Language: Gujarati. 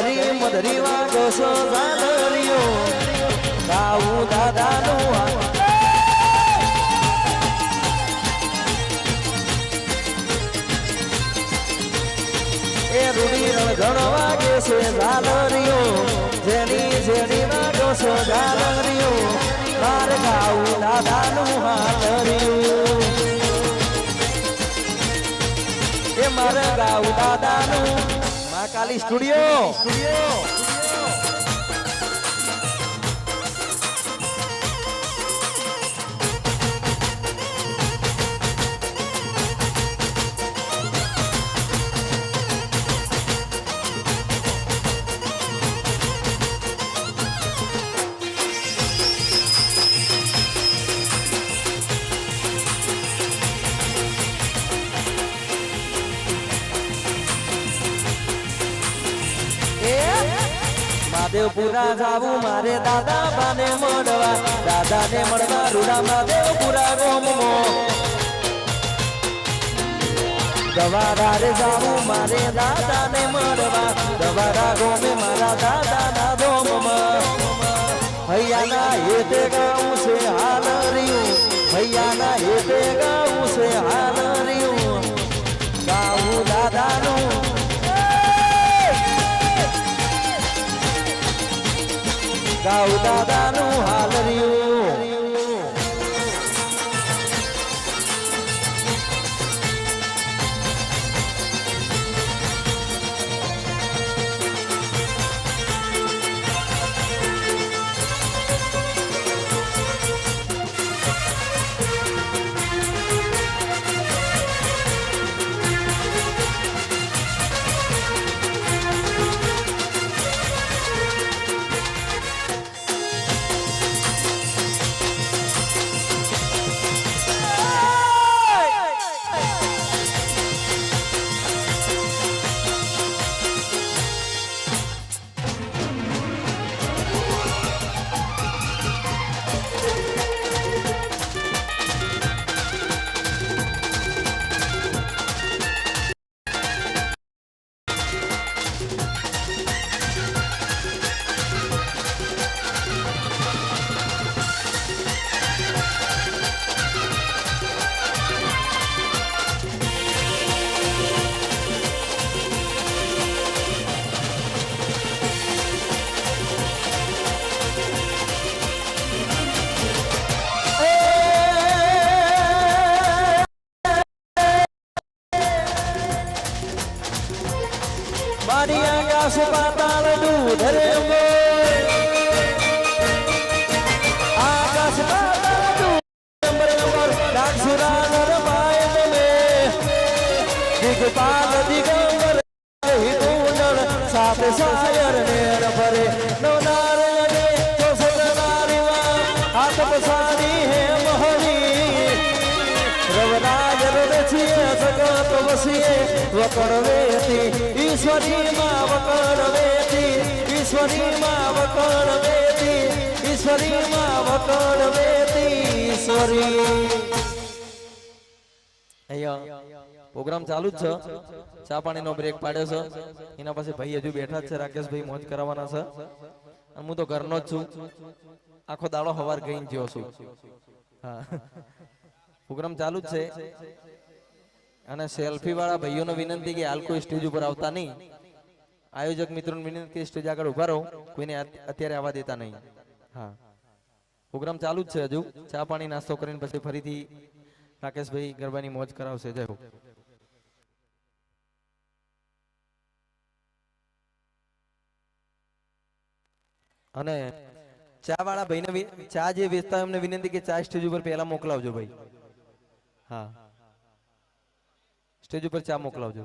મધરી મધરી વાગો છો ઝાલરિયો ગાવું દાદાનું એ રૂડી રણઝણ વાગે છે ઝાલરિયો જેની જેની વાગો છો ઝાલરિયો માર ગાવું દાદાનું હાલરિયું એ મારા ગાવું દાદાનું મા કાલી સ્ટુડિયો સ્ટુડિયો. મહાદેવપુરા જાવું, મારે દાદા બાને મળવા. દાદા ને મળવા, રૂડા મહાદેવપુરા ગોમમો દવારારે જાવું, મારે દાદા ને મળવા. દવારા ગોમે મારા દાદા ના ગોમમાં હૈયાના હેતે ગાઉં છે હાલ રહ્યું. હૈયાના હેતે ગાઉં છે હાલ રહ્યું. ગાવું દાદાનું ગાઉ દાદાનું મારી આકાશ પાતાળ દૂધ રે અંગો આકાશ પાતાળ દિગંબર હિતુંડળ સાપ સાયર નેર ભરે નવનારણે પ્રોગ્રામ ચાલુ જ છે. ચા પાણીનો બ્રેક પાડ્યો છે. એના પાસે ભાઈ હજુ બેઠા જ છે. રાકેશભાઈ મોજ કરાવવાના છે. હું તો ઘરનો જ છું. આખો દાડો હવાર ગઈ ગયો છું. પ્રોગ્રામ ચાલુ જ છે. અને સેલ્ફી વાળા ભાઈઓને વિનંતી કે હાલ કોઈ સ્ટેજ ઉપર આવતા નહીં. આયોજક મિત્રોને વિનંતી સ્ટેજ આગળ ઊભા રહો. કોઈને અત્યારે આવવા દેતા નહીં. હા. પ્રોગ્રામ ચાલુ જ છે હજુ. ચા પાણી નાસ્તો કરીને પછી ફરીથી રાકેશભાઈ ગરબાની મોજ કરાવશે. જય હો. અને ચા વાળા ભાઈને ચા જે વેચતા એમને વિનંતી કે ચા સ્ટેજ ઉપર પહેલા મોકલાવજો ભાઈ. હા. સ્ટેજ ઉપર ચા મોકલાવજો.